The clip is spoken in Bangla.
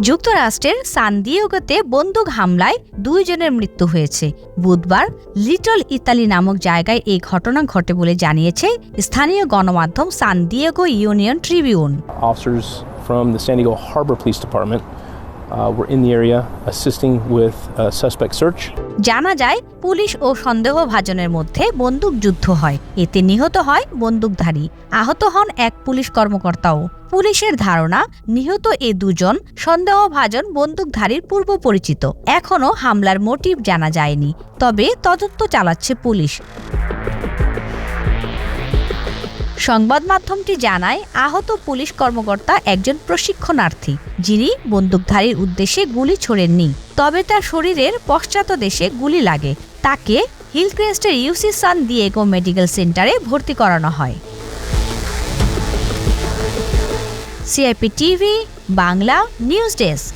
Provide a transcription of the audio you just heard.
যুক্তরাষ্ট্রের সানদিয়েগোতে বন্দুক হামলায় দুইজনের মৃত্যু হয়েছে বুধবার লিটল ইতালি নামক জায়গায় এই ঘটনা ঘটে বলে জানিয়েছে স্থানীয় গণমাধ্যম San Diego union tribune from the San Diego Harbor Police Department uh, were in the. জানা যায়, পুলিশ ও সন্দেহভাজনের মধ্যে বন্দুকযুদ্ধ হয়। এতে নিহত হয় বন্দুকধারী। আহত হন এক পুলিশ কর্মকর্তাও। পুলিশের ধারণা, নিহত এ দুজন সন্দেহভাজন বন্দুকধারীর পূর্ব পরিচিত। এখনও হামলার মোটিভ জানা যায়নি। তবে তদন্ত চালাচ্ছে পুলিশ। সংবাদ মাধ্যমটি জানায়, আহত পুলিশ কর্মকর্তা একজন প্রশিক্ষণার্থী, যিনি বন্দুকধারীর উদ্দেশ্যে গুলি ছোড়েননি। তবে তার শরীরের পশ্চাৎ দেশে গুলি লাগে। তাকে হিলক্রেস্টের ইউসি সান দিয়েগো মেডিকেল সেন্টারে ভর্তি করানো হয়। CIP TV, Bangla news desk.